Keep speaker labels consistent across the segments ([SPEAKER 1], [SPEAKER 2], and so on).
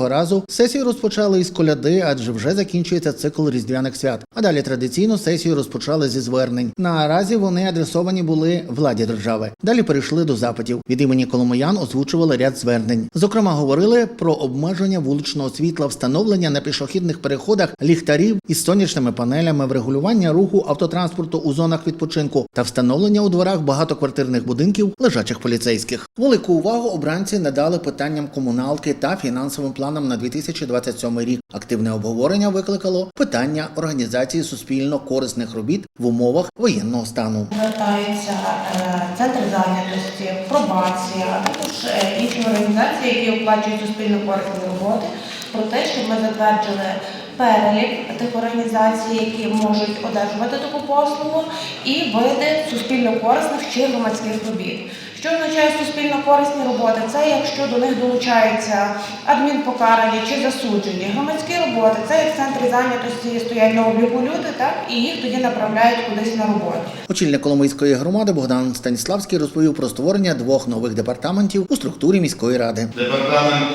[SPEAKER 1] разу сесію розпочали із коляди, адже вже закінчується цикл різдвяних свят. А далі традиційно сесію розпочали зі звернень. Наразі вони адресовані були владі держави. Далі перейшли до запитів. Від імені коломиян озвучували ряд звернень. Зокрема, говорили про обмеження вуличного світла, встановлення на пішохідних переходах ліхтарів із сонячними панелями, врегулювання руху автотранспорту у зонах відпочинку та встановлення у дворах багатоквартирних будинків лежачих поліцейських. Велику увагу обранці надали питанням комуналки та фінансовим планам на 2027 рік. Активне обговорення викликало питання організації суспільно корисних робіт в умовах воєнного стану.
[SPEAKER 2] Звертаються е, центр зайнятості, пробація, також е, інші організації, які оплачують суспільно корисні роботи, про те, щоб ми затвердили перелік тих організацій, які можуть одержувати таку послугу, і види суспільно корисних чи громадських робіт. Що означає суспільно корисні роботи? Це якщо до них долучаються адмінпокарані чи засуджені. Громадські роботи це як в центрі зайнятості стоять на обліку люди, так і їх тоді направляють кудись на роботу.
[SPEAKER 1] Очільник Коломийської громади Богдан Станіславський розповів про створення двох нових департаментів у структурі міської ради.
[SPEAKER 3] Департамент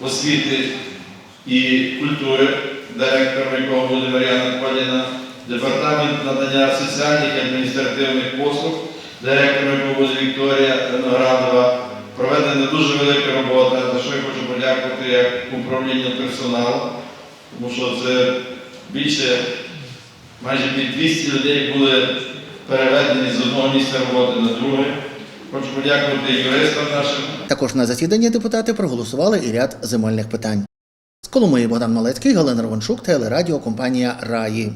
[SPEAKER 3] освіти і культури, директором якого буде Мар'яна Коліна, департамент надання соціальних і адміністративних послуг, директором якого Вікторія Виноградова. Проведена дуже велика робота, за що я хочу подякувати як управління персоналу, тому що це більше майже під 200 людей були переведені з одного місця роботи на друге. Хочу подякувати юристам нашим.
[SPEAKER 1] Також на засіданні депутати проголосували і ряд земельних питань. З Коломиї Богдан Малецький, Галина Романчук, телерадіокомпанія Раї.